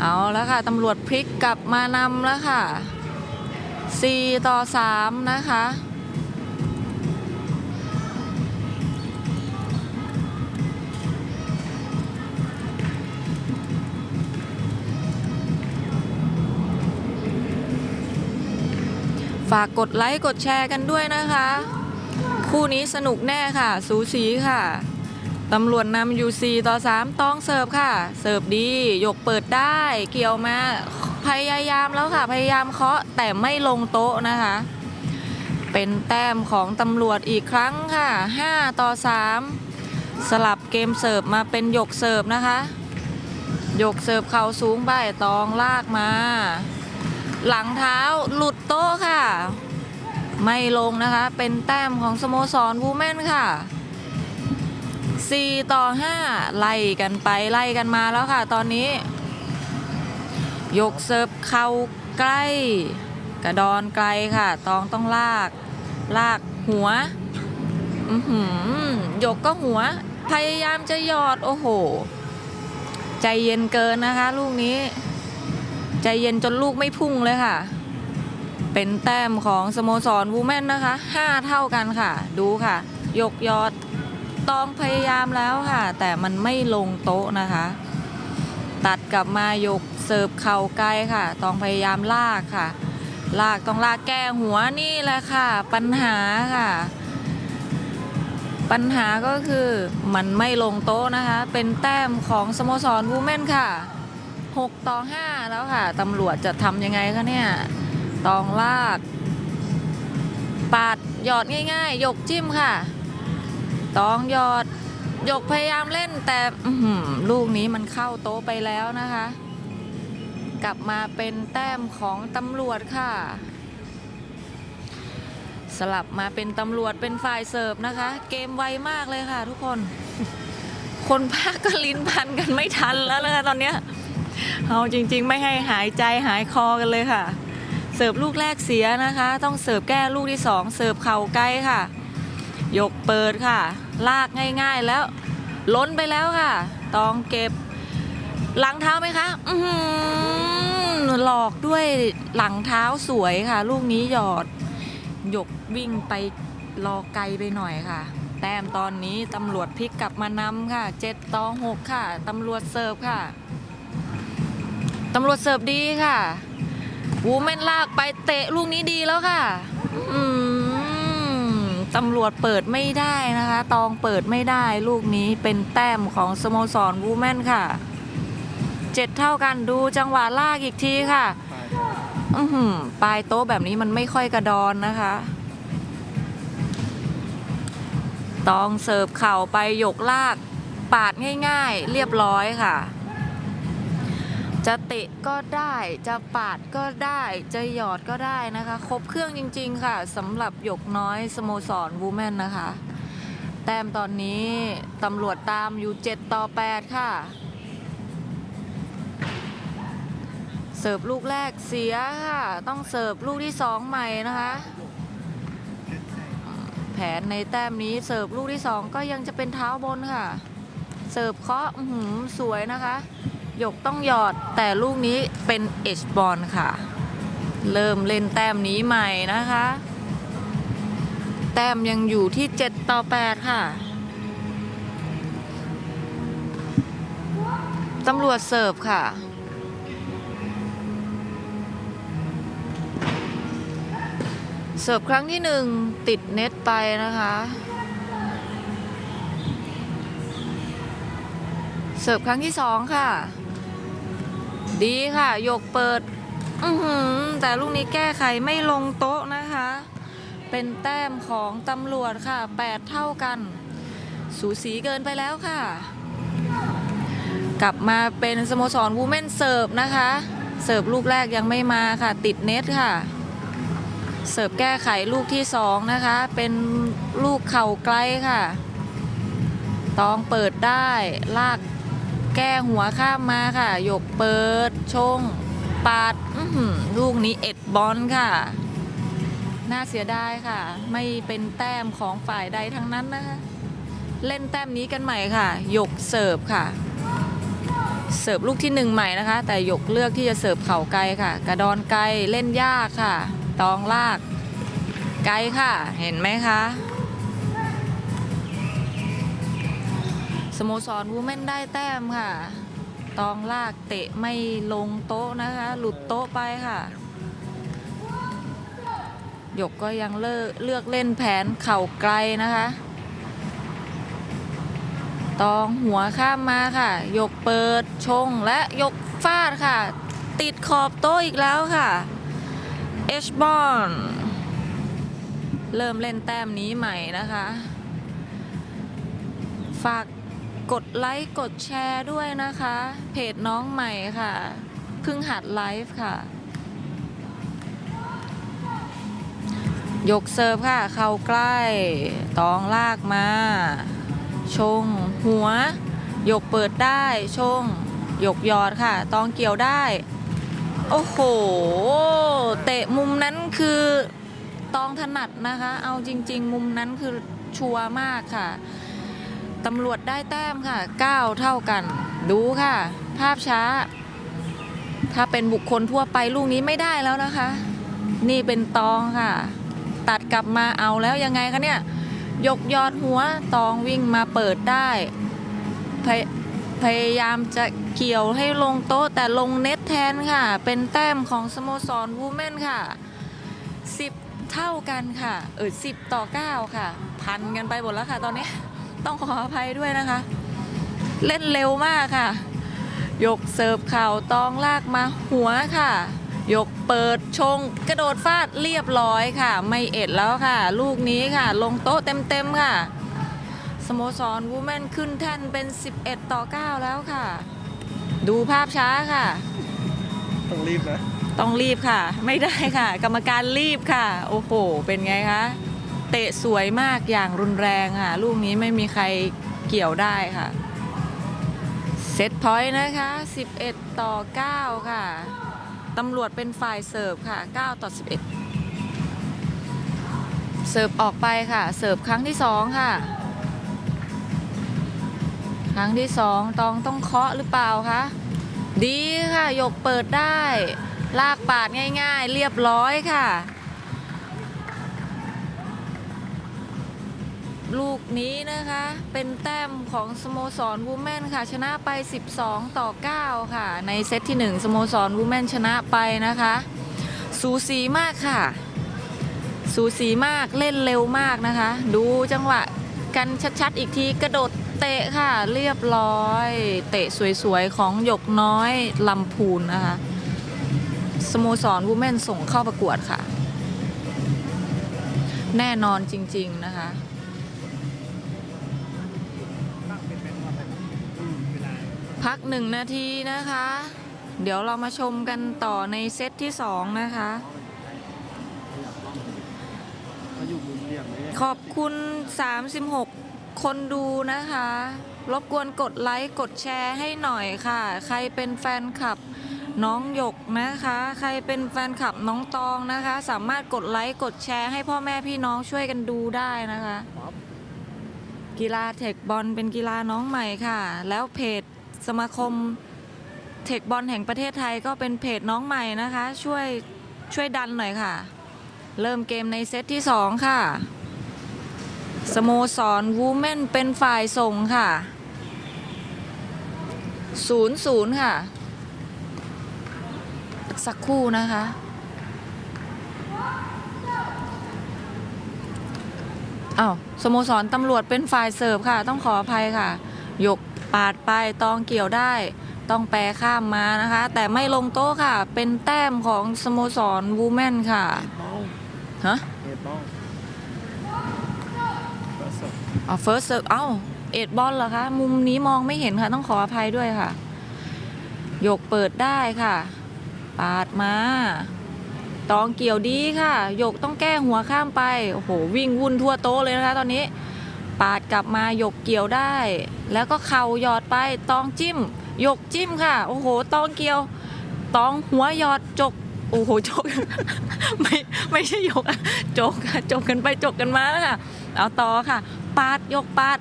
เอาแล้วค่ะตำรวจพลิกกลับมานำแล้วค่ะ 4 ต่อ 3 นะคะ ฝากกดไลค์ กดแชร์กันด้วยนะคะ คู่นี้สนุกแน่ค่ะ สูสีค่ะ ตำรวจนำอยู่4ต่อ 3 ต้องเสิร์ฟค่ะ เสิร์ฟดียกเปิดได้ เกี่ยวมา พยายามแล้วค่ะ พยายามเคาะแต่ไม่ลงโต๊ะนะคะ เป็นแต้มของตำรวจอีกครั้งค่ะ 5 ต่อ 3 สลับเกมเสิร์ฟมาเป็นยกเสิร์ฟนะคะยกเสิร์ฟเข่าสูงบ่ายตองลากมา หลังเท้าหลุดโต๊ะค่ะ ไม่ลงนะคะ เป็นแต้มของสโมสรวูแมนค่ะ 4 ต่อ 5 ไล่กันไปไล่กันมาแล้วค่ะ ตอนนี้ ยกเสิร์ฟเข่าใกล้ กระดอนไกลค่ะ ตองต้องลาก ลากหัวอือหือยกก็หัว พยายามจะหยอดโอ้โห ใจเย็นเกินนะคะ ลูกนี้ ใจเย็นจนลูกไม่พุ่งเลยค่ะ เป็นแต้มของสโมสรวูแมนนะคะ 5 เท่ากันค่ะ ดูค่ะ ยกยอด ตองพยายามแล้วค่ะ แต่มันไม่ลงโต๊ะนะคะ ตัดกลับมายกเสิร์ฟเข่าไกลค่ะ ตองพยายามลากค่ะ ลากต้องลากแก้หัวนี่แหละค่ะ ปัญหาค่ะ ปัญหาก็คือมันไม่ลงโต๊ะนะคะ เป็นแต้มของสโมสรวูแมนค่ะ 6 ต่อ 5 แล้วค่ะตำรวจจะทำยังไงคะเนี่ย ตองลาก ปาดหยอดง่ายๆ ยกจิ้มค่ะ ต้องยอดยกพยายามเล่นแต่ลูกนี้มันเข้าโต๊ะไปแล้วนะคะ กลับมาเป็นแต้มของตำรวจค่ะ สลับมาเป็นตำรวจเป็นฝ่ายเสิร์ฟนะคะ เกมไวมากเลยค่ะ ทุกคน คนภาคก็ลิ้นพันกันไม่ทันแล้วนะคะตอนเนี้ยเอาจริง ๆ ไม่ให้หายใจหายคอกันเลยค่ะ เสิร์ฟลูกแรกเสียนะคะ ต้องเสิร์ฟแก้ลูกที่สองเสิร์ฟเข่าไกลค่ะ ยกเปิดค่ะ ลากง่ายๆแล้ว ล้นไปแล้วค่ะ ตองเก็บ หลังเท้าไหมคะ อืหลอกด้วยหลังเท้าสวยค่ะ ลูกนี้หยอด หยกวิ่งไปรอไกลไปหน่อยค่ะ แต้มตอนนี้ตำรวจพลิกกลับมานำค่ะ7ต่อ6ค่ะตำรวจเสิร์ฟค่ะตำรวจเสิร์ฟดีค่ะ วูแมนลากไปเตะลูกนี้ดีแล้วค่ะ อืม ตำรวจเปิดไม่ได้นะคะ ตองเปิดไม่ได้ลูกนี้เป็นแต้มของสโมสรวูแมนค่ะเจ็ดเท่ากันดูจังหวะลากอีกทีค่ะ อือหือปลายโต๊ะแบบนี้มันไม่ค่อยกระดอนนะคะ ตองเสิร์ฟเข่าไปยกลากปาดง่ายๆ เรียบร้อยค่ะ จะเตะก็ได้จะปาดก็ได้จะหยอดก็ได้นะคะ ครบเครื่องจริง ๆ ค่ะสำหรับหยกน้อยสโมสรวูแมนนะคะ แต้มตอนนี้ตำรวจตามอยู่ 7 ต่อ 8 ค่ะ เสิร์ฟลูกแรกเสียค่ะ ต้องเสิร์ฟลูกที่ 2 ใหม่นะคะ แผนในแต้มนี้เสิร์ฟลูกที่ 2 ก็ยังจะเป็นเท้าบนค่ะ เสิร์ฟเคาะอื้อหือสวยนะคะ หยกต้องหยอดแต่ลูกนี้เป็นเอชบอลค่ะ เริ่มเล่นแต้มนี้ใหม่นะคะ แต้มยังอยู่ที่ 7 ต่อ 8 ค่ะตำรวจเสิร์ฟค่ะ เสิร์ฟครั้งที่หนึ่งติดเน็ตไปนะคะ เสิร์ฟครั้งที่สองค่ะ ดีค่ะยกเปิด อืแต่ลูกนี้แก้ไขไม่ลงโต๊ะนะคะ เป็นแต้มของตำรวจค่ะ 8 เท่ากัน สูสีเกินไปแล้วค่ะ กลับมาเป็นสโมสรวูแมนเสิร์ฟนะคะ เสิร์ฟลูกแรกยังไม่มาค่ะ ติดเน็ตค่ะ เสิร์ฟแก้ไขลูกที่สองนะคะ เป็นลูกเข่าไกลค่ะ ตองเปิดได้ลาก แก้หัวข้ามมาค่ะยกเปิด ชงปาดลูกนี้เอ็ดบอลค่ะ น่าเสียดายค่ะ ไม่เป็นแต้มของฝ่ายใดทั้งนั้นนะคะ เล่นแต้มนี้กันใหม่ค่ะยกเสิร์ฟค่ะ เสิร์ฟลูกที่หนึ่งใหม่นะคะ แต่หยกเลือกที่จะเสิร์ฟเข่าไกลค่ะ กระดอนไกลเล่นยากค่ะ ตองลาก ไกลค่ะ เห็นไหมคะ สโมสรวูแมนได้แต้มค่ะ ตองลากเตะไม่ลงโต๊ะนะคะ หลุดโต๊ะไปค่ะ หยกก็ยังเลือกเลือกเล่นแผนเข่าไกลนะคะ ตองหัวข้ามมาค่ะยกเปิดชงและยกฟาดค่ะ ติดขอบโต๊ะอีกแล้วค่ะ เอชบอลเริ่มเล่นแต้มนี้ใหม่นะคะ ฝาก กดไลค์กดแชร์ด้วยนะคะ เพจน้องใหม่ค่ะเพิ่งหัดไลฟ์ค่ะ ยกเซิร์ฟค่ะ เข้าใกล้ตองลากมา ชง หัว ยกเปิดได้ ชง ยกยอดค่ะ ตองเกี่ยวได้ โอ้โห เตะมุมนั้นคือตองถนัดนะคะ เอาจริง ๆ มุมนั้นคือชัวร์มากค่ะ ตำรวจได้แต้มค่ะ 9 เท่ากัน ดูค่ะ ภาพช้า ถ้าเป็นบุคคลทั่วไปลูกนี้ไม่ได้แล้วนะคะ นี่เป็นตองค่ะ ตัดกลับมาเอาแล้วยังไงคะเนี่ย ยกยอดหัวตองวิ่งมาเปิดได้พยพยายามจะเกี่ยวให้ลงโต๊ะแต่ลงเน็ตแทนค่ะ เป็นแต้มของสโมสรวูแมนค่ะ 10 เท่ากันค่ะ เออ10 ต่อ 9 ค่ะ พันกันไปหมดแล้วค่ะตอนนี้ ต้องขออภัยด้วยนะคะ เล่นเร็วมากค่ะ ยกเสิร์ฟเข่าตองลากมาหัวค่ะ ยกเปิดชง กระโดดฟาดเรียบร้อยค่ะ ไม่เอ็ดแล้วค่ะ ลูกนี้ค่ะ ลงโต๊ะเต็มๆค่ะ สโมสรวูแมนขึ้นแท่นเป็น 11 ต่อ 9 แล้วค่ะ ดูภาพช้าค่ะ ต้องรีบนะ ต้องรีบค่ะ ไม่ได้ค่ะ กรรมการรีบค่ะ โอ้โห เป็นไงคะ เตะสวยมากอย่างรุนแรงค่ะ ลูกนี้ไม่มีใครเกี่ยวได้ค่ะ เซตพอยต์นะคะ 11 ต่อ 9 ค่ะ ตำรวจเป็นฝ่ายเสิร์ฟค่ะ 9 ต่อ 11 เสิร์ฟออกไปค่ะ เสิร์ฟครั้งที่ 2 ค่ะ ครั้งที่ 2 ตองต้องเคาะหรือเปล่าคะ ดีค่ะ ยกเปิดได้ ลากปาดง่ายๆ เรียบร้อยค่ะ ลูกนี้นะคะ เป็นแต้มของสโมสรวูแมนค่ะ ชนะไป 12 ต่อ 9 ค่ะ ในเซตที่ 1 สโมสรวูแมนชนะไปนะคะ สูสีมากค่ะ สูสีมากเล่นเร็วมากนะคะ ดูจังหวะกันชัดๆ อีกทีกระโดดเตะค่ะ เรียบร้อย เตะสวยๆ ของหยกน้อยลำพูนนะคะ สโมสรวูแมนส่งเข้าประกวดค่ะ แน่นอนจริง ๆ นะคะ พักหนึ่งนาทีนะคะ เดี๋ยวเรามาชมกันต่อในเซตที่2นะคะขอยู่มุมเหลี่ยมนี้ขอบคุณ 36 คนดูนะคะ รบกวนกดไลค์ กดแชร์ให้หน่อยค่ะ ใครเป็นแฟนคลับน้องหยกนะคะ ใครเป็นแฟนคลับน้องตองนะคะ สามารถกดไลค์กดแชร์ให้พ่อแม่พี่น้องช่วยกันดูได้นะคะ กีฬาเทคบอลเป็นกีฬาน้องใหม่ค่ะ แล้วเพจ สมาคมเทคบอลแห่งประเทศไทยก็เป็นเพจน้องใหม่นะคะ ช่วยช่วยดันหน่อยค่ะ เริ่มเกมในเซตที่ 2 ค่ะ สโมสรวูแมนเป็นฝ่ายส่งค่ะ0-0ค่ะ สักคู่นะคะ อ้าว สโมสรตำรวจเป็นฝ่ายเสิร์ฟค่ะ ต้องขออภัยค่ะ ยก ปาดไปตองเกี่ยวได้ ต้องแปรข้ามมานะคะ แต่ไม่ลงโต๊ะค่ะ เป็นแต้มของสโมสรวูแมนค่ะเบ้าฮะเอ็ดเบ้าก็สดอ๋อ first serve เอ้าเอ็ดบอลเหรอคะ มุมนี้มองไม่เห็นค่ะ ต้องขออภัยด้วยค่ะ ยกเปิดได้ค่ะ ปาดมาตองเกี่ยวดีค่ะ ยกต้องแก้หัวข้ามไป โอ้โห วิ่งวุ่นทั่วโต๊ะเลยนะคะตอนนี้ ปาดกลับมายกเกี่ยวได้ แล้วก็เข่าหยอดไปตองจิ้มยกจิ้มค่ะ โอ้โห ตองเกี่ยว ตองหัวหยอดจก โอ้โหจก ไม่ไม่ใช่ยกจกค่ะจกกันไปจกกันมาค่ะเอาต่อค่ะ ปาดยกปาด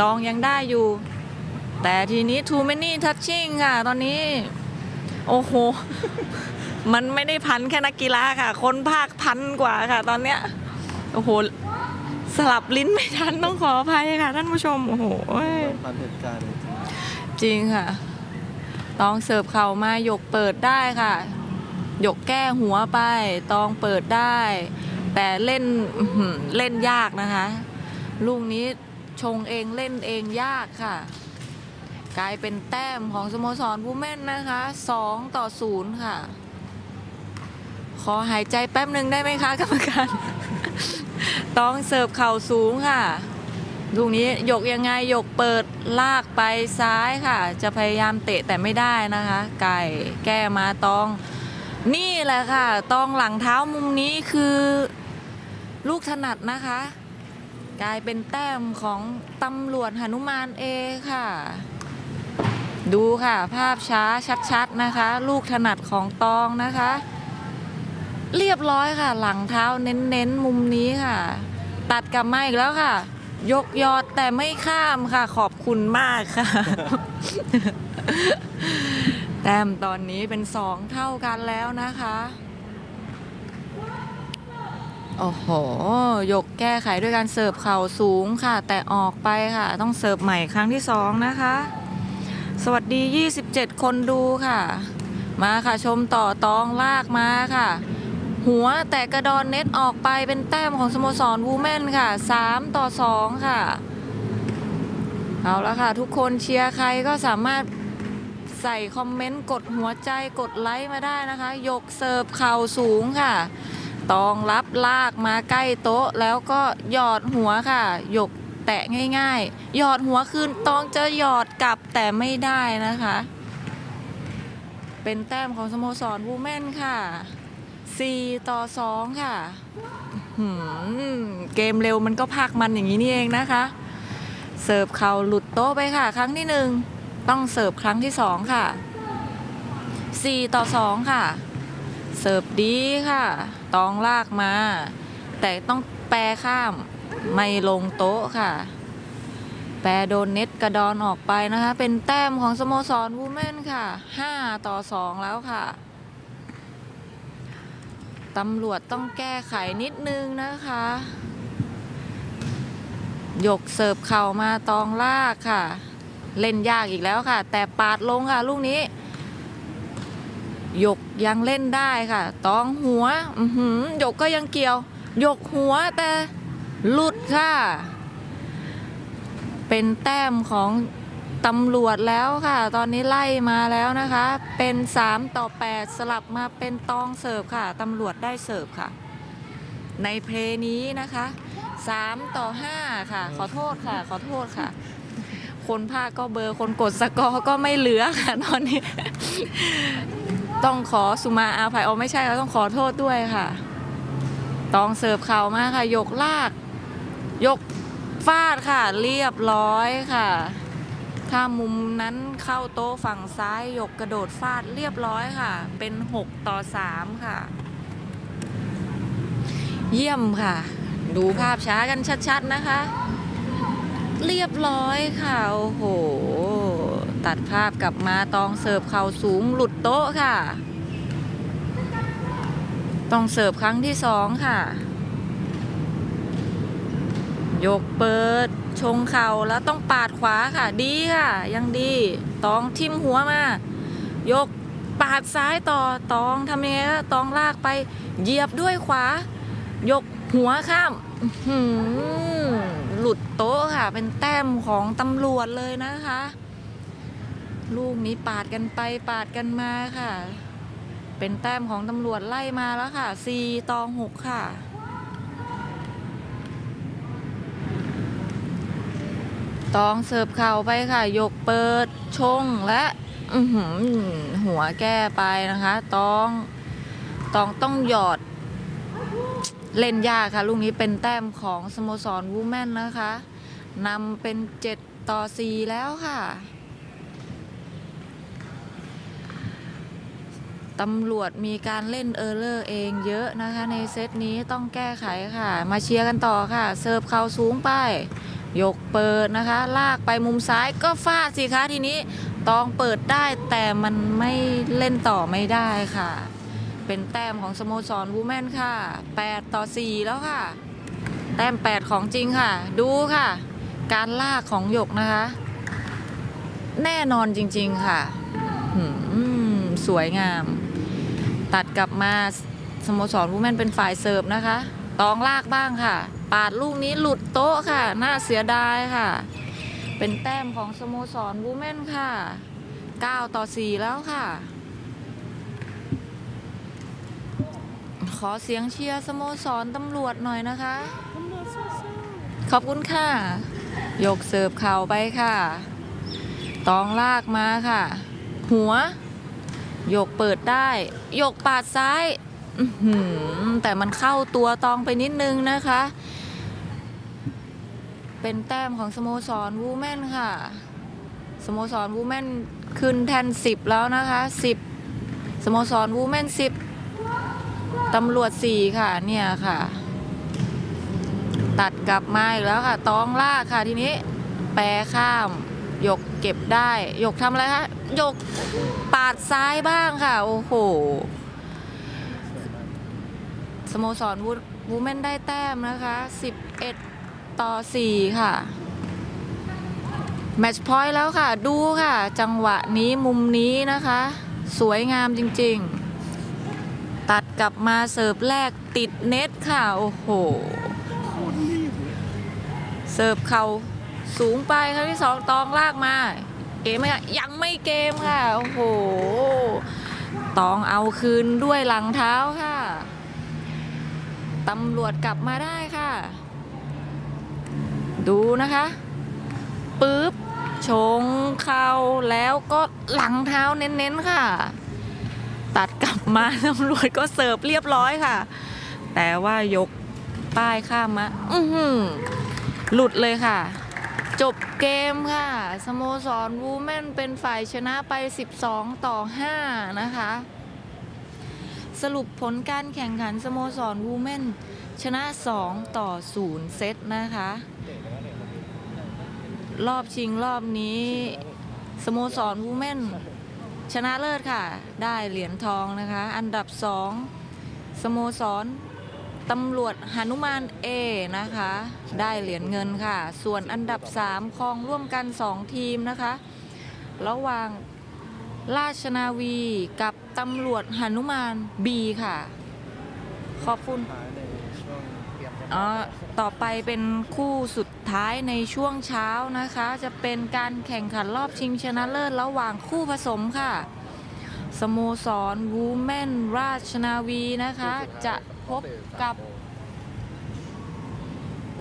ตองยังได้อยู่ แต่ทีนี้ too many touching ค่ะ ตอนนี้ โอ้โห มันไม่ได้พันแค่นักกีฬาค่ะ คนภาคพันกว่าค่ะ ตอนเนี้ย โอ้โห สลับลิ้นไม่ทันต้องขออภัยค่ะ ท่านผู้ชม โอ้โหปันเหตุการณ์จริงจริงค่ะต้องเสิร์ฟเข่ามาหยกเปิดได้ค่ะหยกแก้หัวไปตองเปิดได้ แต่เล่นอื้อหือเล่นยากนะคะ ลูกนี้ชงเองเล่นเองยากค่ะ กลายเป็นแต้มของสโมสรผู้แม่นนะคะ2ต่อ0ค่ะ ขอหายใจแป๊บหนึ่งได้ไหมคะกรรมการ ต้องเสิร์ฟเข่าสูงค่ะลูกนี้ยกยังไงยกเปิดลากไปซ้ายค่ะ จะพยายามเตะแต่ไม่ได้นะคะ ไก่แก้มาตอง นี่แหละค่ะ ตองหลังเท้ามุมนี้คือ ลูกถนัดนะคะ กลายเป็นแต้มของตำรวจหนุมานเอค่ะ ดูค่ะ ภาพช้าชัดๆนะคะ ลูกถนัดของตองนะคะ เรียบร้อยค่ะ หลังเท้าเน้นๆมุมนี้ค่ะ ตัดกลับมาอีกแล้วค่ะ ยกยอดแต่ไม่ข้ามค่ะ ขอบคุณมากค่ะ แต้มตอนนี้เป็นสองเท่ากันแล้วนะคะ โอ้โห ยกแก้ไขด้วยการเสิร์ฟเข่าสูงค่ะ แต่ออกไปค่ะ ต้องเสิร์ฟใหม่ครั้งที่สองนะคะ สวัสดี 27 คนดูค่ะ มาค่ะชมต่อตองลากมาค่ะ หัวแต่กระดอนเน็ตออกไปเป็นแต้มของสโมสรวูแมนค่ะ 3 ต่อ 2 ค่ะ เอาละค่ะ ทุกคนเชียร์ใครก็สามารถใส่คอมเมนต์ กดหัวใจกดไลค์มาได้นะคะ ยกเสิร์ฟเข่าสูงค่ะ ตองรับลากมาใกล้โต๊ะ แล้วก็หยอดหัวค่ะ ยกแตะง่ายๆ หยอดหัวคืนตองจะหยอดกลับแต่ไม่ได้นะคะ เป็นแต้มของสโมสรวูแมนค่ะ 4 ต่อ 2 ค่ะหืมเกมเร็วมันก็พากมันอย่างนี้นี่เองนะคะ เสิร์ฟเข่าหลุดโต๊ะไปค่ะ ครั้งที่หนึ่งต้องเสิร์ฟครั้งที่สองค่ะ 4 ต่อ 2 ค่ะ เสิร์ฟดีค่ะ ตองลากมา แต่ต้องแปรข้ามไม่ลงโต๊ะค่ะ แปรโดนเน็ตกระดอนออกไปนะคะ เป็นแต้มของสโมสรวูแมนค่ะ 5 ต่อ 2 แล้วค่ะ ตำรวจต้องแก้ไขนิดนึงนะคะ ยกเสิร์ฟเข่ามาตองลากค่ะ เล่นยากอีกแล้วค่ะ แต่ปาดลงค่ะ ลูกนี้ ยกยังเล่นได้ค่ะ ตองหัว อือหือยกก็ยังเกี่ยว ยกหัวแต่หลุดค่ะ เป็นแต้มของ ตำรวจแล้วค่ะ ตอนนี้ไล่มาแล้วนะคะ เป็น 3 ต่อ 8 สลับมาเป็นตองเสิร์ฟค่ะตำรวจได้เสิร์ฟค่ะ ในเพลงนี้นะคะ 3 ต่อ 5 ค่ะ ขอโทษค่ะ ขอโทษค่ะ คนภาคก็เบอร์คนกดสกอร์ก็ไม่เหลือค่ะตอนนี้ ต้องขอสุมาอาภัยเอาไม่ใช่เราต้องขอโทษด้วยค่ะ ตองเสิร์ฟเข่ามาค่ะ ยกลาก ยกฟาดค่ะ เรียบร้อยค่ะ ถ้ามุมนั้นเข้าโต๊ะฝั่งซ้ายยกกระโดดฟาดเรียบร้อยค่ะ เป็น 6 ต่อ 3 ค่ะ เยี่ยมค่ะ ดูภาพช้ากันชัดๆนะคะ เรียบร้อยค่ะ โอ้โห ตัดภาพกลับมาตองเสิร์ฟเข่าสูงหลุดโต๊ะค่ะต้องเสิร์ฟครั้งที่สองค่ะ ยกเปิด ชงเข่าแล้วต้องปาดขวาค่ะ ดีค่ะ ยังดี ตองทิมหัวมา ยกปาดซ้ายต่อตองทำยังไงล่ะตองลากไป เหยียบด้วยขวา ยกหัวข้ามหลุดโต๊ะค่ะ เป็นแต้มของตำรวจเลยนะคะ ลูกนี้ปาดกันไปปาดกันมาค่ะ เป็นแต้มของตำรวจไล่มาแล้วค่ะ4ต่อ6ค่ะ ตองเสิร์ฟเข่าไปค่ะ ยกเปิดชงและหัวแก้ไปนะคะ ตองตองต้องหยอด เล่นยากค่ะ ลูกนี้เป็นแต้มของสโมสรวูแมนนะคะนำเป็น 7 ต่อ 4 แล้วค่ะตำรวจมีการเล่นเออร์เลอร์เองเยอะนะคะ ในเซตนี้ต้องแก้ไขค่ะ มาเชียร์กันต่อค่ะ เสิร์ฟเข่าสูงไป ยกเปิดนะคะ ลากไปมุมซ้ายก็ฟาดสิคะทีนี้ตองเปิดได้แต่มันไม่เล่นต่อไม่ได้ค่ะ เป็นแต้มของสโมสรวูแมนค่ะ 8 ต่อ 4 แล้วค่ะ แต้ม 8 ของจริงค่ะ ดูค่ะ การลากของหยกนะคะ แน่นอนจริงๆค่ะสวยงาม ตัดกลับมาสโมสรวูแมนเป็นฝ่ายเสิร์ฟนะคะ ตองลากบ้างค่ะ ปาดลูกนี้หลุดโต๊ะค่ะ น่าเสียดายค่ะ เป็นแต้มของสโมสรวูแมนค่ะ 9 ต่อ 4 แล้วค่ะ ขอเสียงเชียร์สโมสรตำรวจหน่อยนะคะ ขอบคุณค่ะ ยกเสิร์ฟเข่าไปค่ะ ตองลากมาค่ะ หัว ยกเปิดได้ ยกปาดซ้าย แต่มันเข้าตัวตองไปนิดนึงนะคะ เป็นแต้มของสโมสรวูแมนค่ะ สโมสรวูแมนขึ้นแทน10แล้วนะคะ10สโมสรวูแมน10ตำรวจ4ค่ะ เนี่ยค่ะ ตัดกลับมาอีกแล้วค่ะ ตองลากค่ะทีนี้ แปรข้ามยกเก็บได้ ยกทำอะไรคะยกปาดซ้ายบ้างค่ะ โอ้โห โมสรวูวูแมนได้แต้มนะคะ 11 ต่อ 4 ค่ะ แมตช์พอยต์แล้วค่ะ ดูค่ะ จังหวะนี้มุมนี้นะคะ สวยงามจริงๆ ตัดกลับมาเสิร์ฟแรกติดเน็ตค่ะ โอ้โห เสิร์ฟเข่าสูงไปครั้งที่สองตองลากมา เกมไหมยังไม่เกมค่ะ โอ้โห ตองเอาคืนด้วยหลังเท้าค่ะ ตำรวจกลับมาได้ค่ะ ดูนะคะปึ๊บชงเข่าแล้วก็หลังเท้าเน้นๆค่ะ ตัดกลับมาตำรวจก็เสิร์ฟเรียบร้อยค่ะ แต่ว่ายกป้ายข้ามมา อือหือหลุดเลยค่ะ จบเกมค่ะ สโมสรวูแมนเป็นฝ่ายชนะไป 12 ต่อ 5 นะคะ สรุปผลการแข่งขันสโมสรวูแมนชนะ 2 ต่อ 0 เซตนะคะ รอบชิงรอบนี้สโมสรวูแมนชนะเลิศค่ะ ได้เหรียญทองนะคะ อันดับ 2 สโมสรตำรวจหนุมาน A นะคะ ได้เหรียญเงินค่ะ ส่วนอันดับ 3ครองร่วมกัน 2 ทีมนะคะ ระหว่าง ราชนาวีกับตำรวจหนุมาน B ค่ะ ขอบคุณท้ายในช่วงเตรียมอ๋อต่อไปเป็นคู่สุดท้ายในช่วงเช้านะคะ จะเป็นการแข่งขันรอบชิงชนะเลิศระหว่างคู่ผสมค่ะ สโมสรวูแมนราชนาวีนะคะ จะพบกับ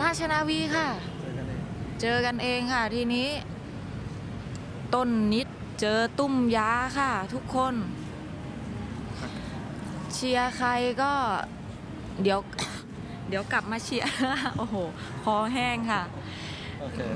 ราชนาวีค่ะ เจอกันเองเจอกันเองค่ะทีนี้ ต้นนิด เจอตุ้มยาค่ะทุกคน เชียร์ใครก็เดี๋ยว เดี๋ยวกลับมาเชียร์ โอ้โห คอแห้งค่ะ Okay.